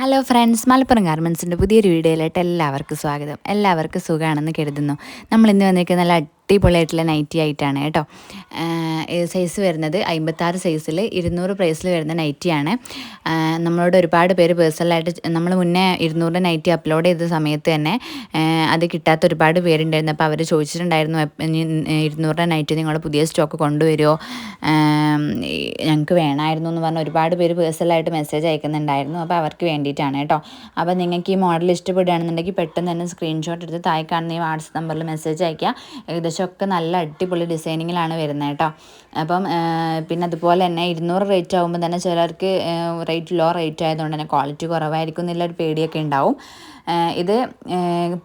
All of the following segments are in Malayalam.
ഹലോ ഫ്രണ്ട്സ് മലപ്പുറം ഗാർമെൻസിന്റെ പുതിയൊരു വീഡിയോയിലായിട്ട് എല്ലാവർക്കും സ്വാഗതം. എല്ലാവർക്കും സുഖമാണെന്ന് കരുതുന്നു. നമ്മൾ ഇന്ന് വന്നിരിക്കുന്ന നല്ല അടിപൊളിയായിട്ടുള്ള നൈറ്റി ആയിട്ടാണ് കേട്ടോ. സൈസ് വരുന്നത് അമ്പത്താറ് സൈസിൽ ഇരുന്നൂറ് പ്രൈസിൽ വരുന്ന നൈറ്റിയാണ് നമ്മളോട് ഒരുപാട് പേര് പേഴ്സണലായിട്ട് നമ്മൾ മുന്നേ ഇരുന്നൂറിന്റെ നൈറ്റി അപ്ലോഡ് ചെയ്ത സമയത്ത് തന്നെ അത് കിട്ടാത്ത ഒരുപാട് പേരുണ്ടായിരുന്നു. അപ്പോൾ അവർ ചോദിച്ചിട്ടുണ്ടായിരുന്നു ഇരുന്നൂറിന്റെ നൈറ്റി നിങ്ങൾ പുതിയ സ്റ്റോക്ക് കൊണ്ടുവരുമോ ഞങ്ങൾക്ക് വേണമായിരുന്നു എന്ന് പറഞ്ഞ് ഒരുപാട് പേര് പേഴ്സണലായിട്ട് മെസ്സേജ് അയക്കുന്നുണ്ടായിരുന്നു. അപ്പോൾ അവർക്ക് വേണ്ടിയിട്ടാണ് കേട്ടോ. അപ്പോൾ നിങ്ങൾക്ക് ഈ മോഡൽ ഇഷ്ടപ്പെടുകയാണെന്നുണ്ടെങ്കിൽ പെട്ടെന്ന് തന്നെ സ്ക്രീൻഷോട്ട് എടുത്ത് താഴെ കാണുന്ന ഈ വാട്സപ്പ് നമ്പറിൽ മെസ്സേജ് അയക്കുക ഏകദേശം ഒക്കെ നല്ല അടിപൊളി ഡിസൈനിങ്ങിലാണ് വരുന്നത് കേട്ടോ. അപ്പം പിന്നെ അതുപോലെ തന്നെ ഇരുന്നൂറ് റേറ്റ് ആകുമ്പോൾ തന്നെ ചിലർക്ക് റേറ്റ് ലോ റേറ്റ് ആയതുകൊണ്ട് തന്നെ ക്വാളിറ്റി കുറവായിരിക്കും എന്നുള്ളൊരു പേടിയൊക്കെ ഉണ്ടാവും. ഇത്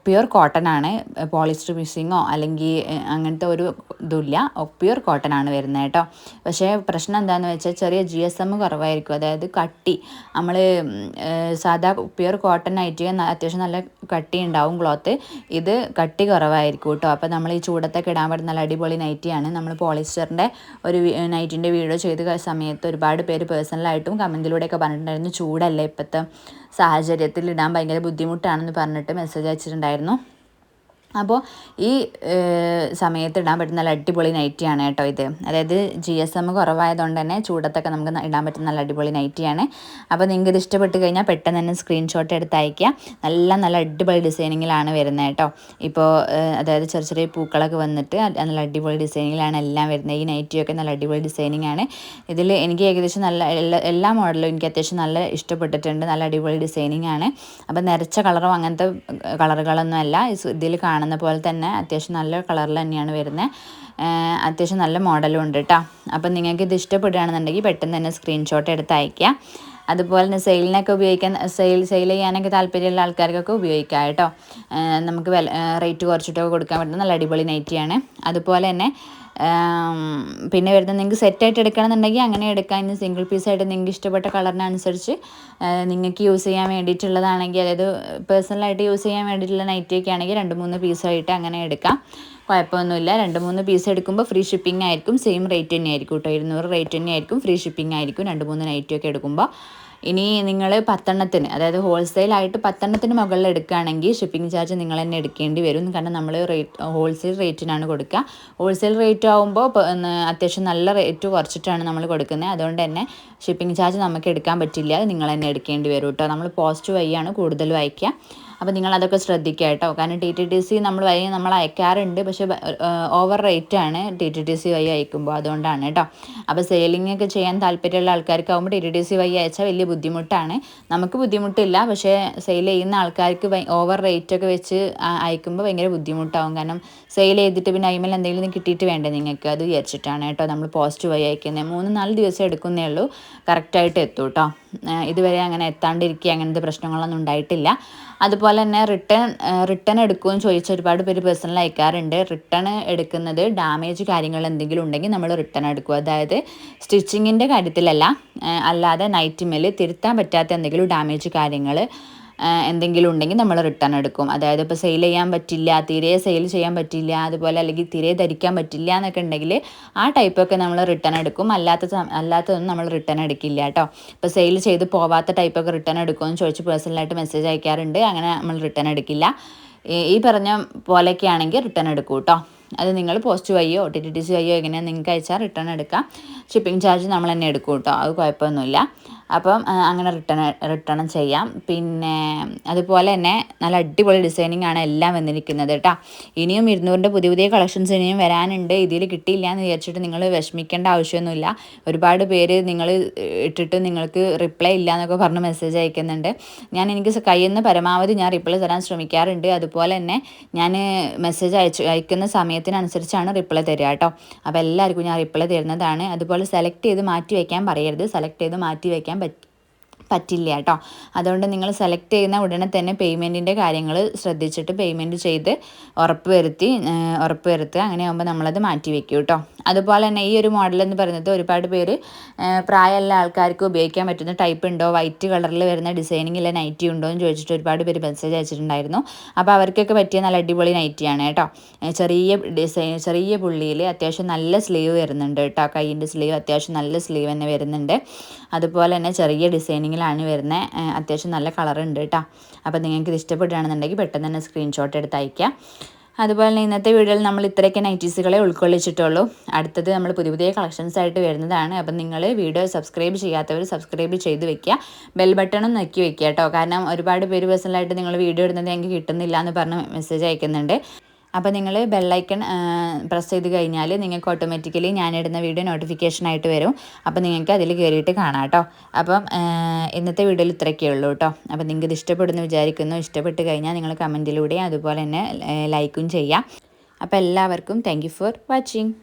പ്യുർ കോട്ടൺ ആണ് പോളിസ്റ്റർ മിസ്സിങ്ങോ അല്ലെങ്കിൽ അങ്ങനത്തെ ഒരു ഇതില്ല. പ്യുർ കോട്ടൺ ആണ് വരുന്നത് കേട്ടോ. പക്ഷേ പ്രശ്നം എന്താണെന്ന് വെച്ചാൽ ചെറിയ ജി എസ് എം കുറവായിരിക്കും. അതായത് കട്ടി. നമ്മൾ സാധാ പ്യുർ കോട്ടൺ ആയിട്ട് അത്യാവശ്യം നല്ല കട്ടി ഉണ്ടാവും ക്ലോത്ത്. ഇത് കട്ടി കുറവായിരിക്കും കേട്ടോ. അപ്പോൾ നമ്മൾ ഈ ചൂടത്തൊക്കെ ഇടാൻ പറ്റുന്ന നല്ല അടിപൊളി നൈറ്റിയാണ് നമ്മൾ പോളിസ്റ്ററിന്റെ ഒരു നൈറ്റിന്റെ വീഡിയോ ചെയ്ത സമയത്ത് ഒരുപാട് പേര് പേഴ്സണലായിട്ടും കമന്റിലൂടെയൊക്കെ പറഞ്ഞിട്ടുണ്ടായിരുന്നു. ചൂടല്ലേ ഇപ്പോഴത്തെ സാഹചര്യത്തിൽ ഇടാൻ ഭയങ്കര ബുദ്ധിമുട്ടാണെന്ന് പറഞ്ഞിട്ട് മെസ്സേജ് അയച്ചിട്ടുണ്ടായിരുന്നു. അപ്പോൾ ഈ സമയത്ത് ഇടാൻ പറ്റുന്ന നല്ല അടിപൊളി നൈറ്റിയാണ് കേട്ടോ ഇത്. അതായത് ജി എസ് എം കുറവായതുകൊണ്ട് തന്നെ ചൂടത്തൊക്കെ നമുക്ക് ഇടാൻ പറ്റുന്ന നല്ല അടിപൊളി നൈറ്റിയാണ്. അപ്പോൾ നിങ്ങൾക്ക് ഇത് ഇഷ്ടപ്പെട്ട് കഴിഞ്ഞാൽ പെട്ടെന്ന് തന്നെ സ്ക്രീൻഷോട്ട് എടുത്ത് അയക്കുക നല്ല നല്ല അടിപൊളി ഡിസൈനിങ്ങിലാണ് വരുന്നത് കേട്ടോ. ഇപ്പോൾ അതായത് ചെറിയ ചെറിയ പൂക്കളൊക്കെ വന്നിട്ട് നല്ല അടിപൊളി ഡിസൈനിങ്ങിലാണ് എല്ലാം വരുന്നത്. ഈ നൈറ്റിയൊക്കെ നല്ല അടിപൊളി ഡിസൈനിങ് ആണ് ഇതിൽ എനിക്ക് ഏകദേശം നല്ല എല്ലാ എല്ലാ മോഡലും എനിക്ക് അത്യാവശ്യം നല്ല ഇഷ്ടപ്പെട്ടിട്ടുണ്ട്. നല്ല അടിപൊളി ഡിസൈനിങ് ആണ് അപ്പോൾ നിറച്ച കളറും അങ്ങനത്തെ കളറുകളൊന്നും അല്ല ഇതിൽ കാണുന്ന കാണുന്ന പോലെ തന്നെ അത്യാവശ്യം നല്ല കളറിൽ തന്നെയാണ് വരുന്നത് അത്യാവശ്യം നല്ല മോഡലും ഉണ്ട് കേട്ടോ അപ്പം നിങ്ങൾക്ക് ഇത് ഇഷ്ടപ്പെടുകയാണെന്നുണ്ടെങ്കിൽ പെട്ടെന്ന് തന്നെ സ്ക്രീൻഷോട്ട് എടുത്ത് അയയ്ക്കുക. അതുപോലെ തന്നെ സെയിലിനൊക്കെ ഉപയോഗിക്കാൻ സെയിൽ സെയിൽ ചെയ്യാനൊക്കെ താല്പര്യമുള്ള ആൾക്കാർക്കൊക്കെ ഉപയോഗിക്കാം കേട്ടോ. നമുക്ക് വില റേറ്റ് കുറച്ചിട്ടൊക്കെ കൊടുക്കാൻ പറ്റുന്ന നല്ല അടിപൊളി നൈറ്റിയാണ് അതുപോലെ തന്നെ പിന്നെ വരുന്നത് നിങ്ങൾക്ക് സെറ്റായിട്ട് എടുക്കണമെന്നുണ്ടെങ്കിൽ അങ്ങനെ എടുക്കാം. ഇനി സിംഗിൾ പീസായിട്ട് നിങ്ങൾക്ക് ഇഷ്ടപ്പെട്ട കളറിനനുസരിച്ച് നിങ്ങൾക്ക് യൂസ് ചെയ്യാൻ വേണ്ടിയിട്ടുള്ളതാണെങ്കിൽ അതായത് പേഴ്സണലായിട്ട് യൂസ് ചെയ്യാൻ വേണ്ടിയിട്ടുള്ള നൈറ്റിയൊക്കെ ആണെങ്കിൽ രണ്ട് മൂന്ന് പീസായിട്ട് അങ്ങനെ എടുക്കാം. കുഴപ്പമൊന്നുമില്ല. രണ്ട് മൂന്ന് പീസ് എടുക്കുമ്പോൾ ഫ്രീ ഷിപ്പിംഗ് ആയിരിക്കും. സെയിം റേറ്റ് തന്നെ ആയിരിക്കും കേട്ടോ. ഇരുന്നൂറ് റേറ്റ് തന്നെ ആയിരിക്കും ഫ്രീ ഷിപ്പിംഗ് ആയിരിക്കും. രണ്ട് മൂന്ന് നൈറ്റിയൊക്കെ എടുക്കുമ്പോൾ ഇനി നിങ്ങൾ പത്തെണ്ണത്തിന് അതായത് ഹോൾസെയിലായിട്ട് പത്തെണ്ണത്തിന് മുകളിൽ എടുക്കുകയാണെങ്കിൽ ഷിപ്പിംഗ് ചാർജ് നിങ്ങൾ തന്നെ എടുക്കേണ്ടി വരും. കാരണം നമ്മൾ റേറ്റ് ഹോൾസെയിൽ റേറ്റിനാണ് കൊടുക്കുക. ഹോൾസെയിൽ റേറ്റ് ആകുമ്പോൾ അത്യാവശ്യം നല്ല റേറ്റ് കുറച്ചിട്ടാണ് നമ്മൾ കൊടുക്കുന്നത്. അതുകൊണ്ട് തന്നെ ഷിപ്പിംഗ് ചാർജ് നമുക്ക് എടുക്കാൻ പറ്റില്ല. നിങ്ങൾ തന്നെ എടുക്കേണ്ടി വരും കേട്ടോ. നമ്മൾ പോസ്റ്റ് വഴിയാണ് കൂടുതൽ അയക്കുക അപ്പോൾ നിങ്ങൾ അതൊക്കെ ശ്രദ്ധിക്കുക കേട്ടോ. കാരണം ടി ടി ടി സി നമ്മൾ വഴി നമ്മൾ അയക്കാറുണ്ട്. പക്ഷേ ഓവർ റേറ്റ് ആണ് ടി ടി ടി സി വഴി അയക്കുമ്പോൾ അതുകൊണ്ടാണ് കേട്ടോ. അപ്പോൾ സെയിലിംഗ് ഒക്കെ ചെയ്യാൻ താല്പര്യമുള്ള ആൾക്കാർക്ക് ആകുമ്പോൾ ടി ടി ടി സി വഴി അയച്ചാൽ വലിയ ബുദ്ധിമുട്ടാണ്. നമുക്ക് ബുദ്ധിമുട്ടില്ല. പക്ഷേ സെയിൽ ചെയ്യുന്ന ആൾക്കാർക്ക് ഓവർ റേറ്റ് ഒക്കെ വെച്ച് അയക്കുമ്പോൾ ഭയങ്കര ബുദ്ധിമുട്ടാവും. കാരണം സെയിൽ ചെയ്തിട്ട് പിന്നെ അതിമേൽ എന്തെങ്കിലും കിട്ടിയിട്ട് വേണ്ടേ നിങ്ങൾക്ക്? അത് വിചാരിച്ചിട്ടാണ് കേട്ടോ നമ്മൾ പോസ്റ്റ് വഴി അയക്കുന്നത് മൂന്ന് നാല് ദിവസം എടുക്കുന്നേ ഉള്ളൂ. കറക്റ്റായിട്ട് എത്തും കേട്ടോ. ഇതുവരെ അങ്ങനെ എത്താണ്ടിരിക്കുക അങ്ങനത്തെ പ്രശ്നങ്ങളൊന്നും ഉണ്ടായിട്ടില്ല. അതുപോലെ തന്നെ റിട്ടേൺ റിട്ടേൺ എടുക്കുമെന്ന് ചോദിച്ച ഒരുപാട് പേര് പേഴ്സണൽ അയക്കാറുണ്ട്. റിട്ടേൺ എടുക്കുന്നത് ഡാമേജ് കാര്യങ്ങൾ എന്തെങ്കിലും ഉണ്ടെങ്കിൽ നമ്മൾ റിട്ടേൺ എടുക്കും. അതായത് സ്റ്റിച്ചിങ്ങിന്റെ കാര്യത്തിലല്ല അല്ലാതെ നൈറ്റ് മേൽ തിരുത്താൻ പറ്റാത്ത എന്തെങ്കിലും ഡാമേജ് കാര്യങ്ങൾ എന്തെങ്കിലും ഉണ്ടെങ്കിൽ നമ്മൾ റിട്ടേൺ എടുക്കും. അതായത് ഇപ്പോൾ സെയിൽ ചെയ്യാൻ പറ്റില്ല തീരെ സെയിൽ ചെയ്യാൻ പറ്റില്ല അതുപോലെ അല്ലെങ്കിൽ തീരെ ധരിക്കാൻ പറ്റില്ല എന്നൊക്കെ ഉണ്ടെങ്കിൽ ആ ടൈപ്പൊക്കെ നമ്മൾ റിട്ടേൺ എടുക്കും. അല്ലാത്ത അല്ലാത്തതൊന്നും നമ്മൾ റിട്ടേൺ എടുക്കില്ല കേട്ടോ. ഇപ്പോൾ സെയിൽ ചെയ്ത് പോവാത്ത ടൈപ്പൊക്കെ റിട്ടേൺ എടുക്കുമെന്ന് ചോദിച്ച് പേഴ്സണലായിട്ട് മെസ്സേജ് അയക്കാറുണ്ട്. അങ്ങനെ നമ്മൾ റിട്ടേൺ എടുക്കില്ല. ഈ പറഞ്ഞ പോലെയൊക്കെ ആണെങ്കിൽ റിട്ടേൺ എടുക്കൂ കേട്ടോ. അത് നിങ്ങൾ പോസ്റ്റ് വഴിയോ ടി ടി ടി സി വഴിയോ എങ്ങനെയാണ് നിങ്ങൾക്ക് അയച്ചാൽ റിട്ടേൺ എടുക്കാം. ഷിപ്പിംഗ് ചാർജ് നമ്മൾ തന്നെ എടുക്കും കേട്ടോ. അത് കുഴപ്പമൊന്നുമില്ല. അപ്പം അങ്ങനെ റിട്ടേൺ റിട്ടേൺ ചെയ്യാം. പിന്നെ അതുപോലെ തന്നെ നല്ല അടിപൊളി ഡിസൈനിങ് ആണ് എല്ലാം വന്നിരിക്കുന്നത് കേട്ടോ. ഇനിയും ഇരുന്നൂറിന്റെ പുതിയ പുതിയ കളക്ഷൻസ് ഇനിയും വരാനുണ്ട്. ഇതിൽ കിട്ടിയില്ല എന്ന് വിചാരിച്ചിട്ട് നിങ്ങൾ വിഷമിക്കേണ്ട ആവശ്യമൊന്നുമില്ല. ഒരുപാട് പേര് നിങ്ങൾ ഇട്ടിട്ട് നിങ്ങൾക്ക് റിപ്ലൈ ഇല്ല എന്നൊക്കെ പറഞ്ഞ് മെസ്സേജ് അയക്കുന്നുണ്ട്. ഞാൻ എനിക്ക് കയ്യിൽ നിന്ന് പരമാവധി ഞാൻ റിപ്ലൈ തരാൻ ശ്രമിക്കാറുണ്ട്. അതുപോലെ തന്നെ ഞാൻ മെസ്സേജ് അയച്ചു അയക്കുന്ന സമയത്തിനനുസരിച്ചാണ് റിപ്ലൈ തരിക കേട്ടോ. അപ്പോൾ എല്ലാവർക്കും ഞാൻ റിപ്ലൈ തരുന്നതാണ്. അതുപോലെ സെലക്ട് ചെയ്ത് മാറ്റി വയ്ക്കാൻ പറയരുത്. സെലക്ട് ചെയ്ത് മാറ്റി വയ്ക്കാൻ പറ്റും പറ്റില്ല കേട്ടോ. അതുകൊണ്ട് നിങ്ങൾ സെലക്ട് ചെയ്യുന്ന ഉടനെ തന്നെ പേയ്മെന്റിന്റെ കാര്യങ്ങൾ ശ്രദ്ധിച്ചിട്ട് പേയ്മെന്റ് ചെയ്ത് ഉറപ്പ് വരുത്തി ഉറപ്പ് വരുത്തുക അങ്ങനെ ആകുമ്പോൾ നമ്മളത് മാറ്റി വയ്ക്കും കേട്ടോ. അതുപോലെ തന്നെ ഈ ഒരു മോഡൽ എന്ന് പറയുന്നത് ഒരുപാട് പേര് പ്രായമുള്ള ആൾക്കാർക്ക് ഉപയോഗിക്കാൻ പറ്റുന്ന ടൈപ്പ് ഉണ്ടോ? വൈറ്റ് കളറിൽ വരുന്ന ഡിസൈനിങ്ങിലെ നൈറ്റി ഉണ്ടോ എന്ന് ചോദിച്ചിട്ട് ഒരുപാട് പേര് മെസ്സേജ് അയച്ചിട്ടുണ്ടായിരുന്നു. അപ്പോൾ അവർക്കൊക്കെ പറ്റിയ നല്ല അടിപൊളി നൈറ്റിയാണ് കേട്ടോ. ചെറിയ ഡിസൈൻ ചെറിയ പുള്ളിയിൽ അത്യാവശ്യം നല്ല സ്ലീവ് വരുന്നുണ്ട് കേട്ടോ. കൈയിന്റെ സ്ലീവ് അത്യാവശ്യം നല്ല സ്ലീവ് തന്നെ വരുന്നുണ്ട്. അതുപോലെ തന്നെ ചെറിയ ഡിസൈനിങ്ങിലാണ് വരുന്നത് അത്യാവശ്യം നല്ല കളറുണ്ട് കേട്ടോ. അപ്പോൾ നിങ്ങൾക്ക് ഇത് ഇഷ്ടപ്പെടുകയാണെന്നുണ്ടെങ്കിൽ പെട്ടെന്ന് തന്നെ സ്ക്രീൻഷോട്ട് എടുത്ത് അയക്കാം അതുപോലെ തന്നെ ഇന്നത്തെ വീഡിയോയിൽ നമ്മൾ ഇത്രയൊക്കെ നൈറ്റീസുകളെ ഉൾക്കൊള്ളിച്ചിട്ടുള്ളൂ. അടുത്തത് നമ്മൾ പുതിയ പുതിയ കളക്ഷൻസ് ആയിട്ട് വരുന്നതാണ്. അപ്പം നിങ്ങൾ വീഡിയോ സബ്സ്ക്രൈബ് ചെയ്യാത്തവർ സബ്സ്ക്രൈബ് ചെയ്ത് വെക്കുക. ബെൽ ബട്ടണും നെക്കി വെക്കുക കേട്ടോ. കാരണം ഒരുപാട് പേര് പേഴ്സണലായിട്ട് നിങ്ങൾ വീഡിയോ ഇടുന്നത് എനിക്ക് കിട്ടുന്നില്ല എന്ന് പറഞ്ഞ് മെസ്സേജ് അയക്കുന്നുണ്ട്. അപ്പോൾ നിങ്ങൾ ബെല്ലൈക്കൺ പ്രസ് ചെയ്ത് കഴിഞ്ഞാൽ നിങ്ങൾക്ക് ഓട്ടോമാറ്റിക്കലി ഞാനിടുന്ന വീഡിയോ നോട്ടിഫിക്കേഷൻ ആയിട്ട് വരും. അപ്പോൾ നിങ്ങൾക്ക് അതിൽ കയറിയിട്ട് കാണാം കേട്ടോ. അപ്പം ഇന്നത്തെ വീഡിയോയിൽ ഇത്രയൊക്കെ ഉള്ളൂ കേട്ടോ. അപ്പോൾ നിങ്ങൾക്ക് ഇത് ഇഷ്ടപ്പെടുന്നു വിചാരിക്കുന്നു. ഇഷ്ടപ്പെട്ട് കഴിഞ്ഞാൽ നിങ്ങൾ കമന്റിലൂടെയും അതുപോലെ തന്നെ ലൈക്കും ചെയ്യാം. അപ്പോൾ എല്ലാവർക്കും താങ്ക് ഫോർ വാച്ചിങ്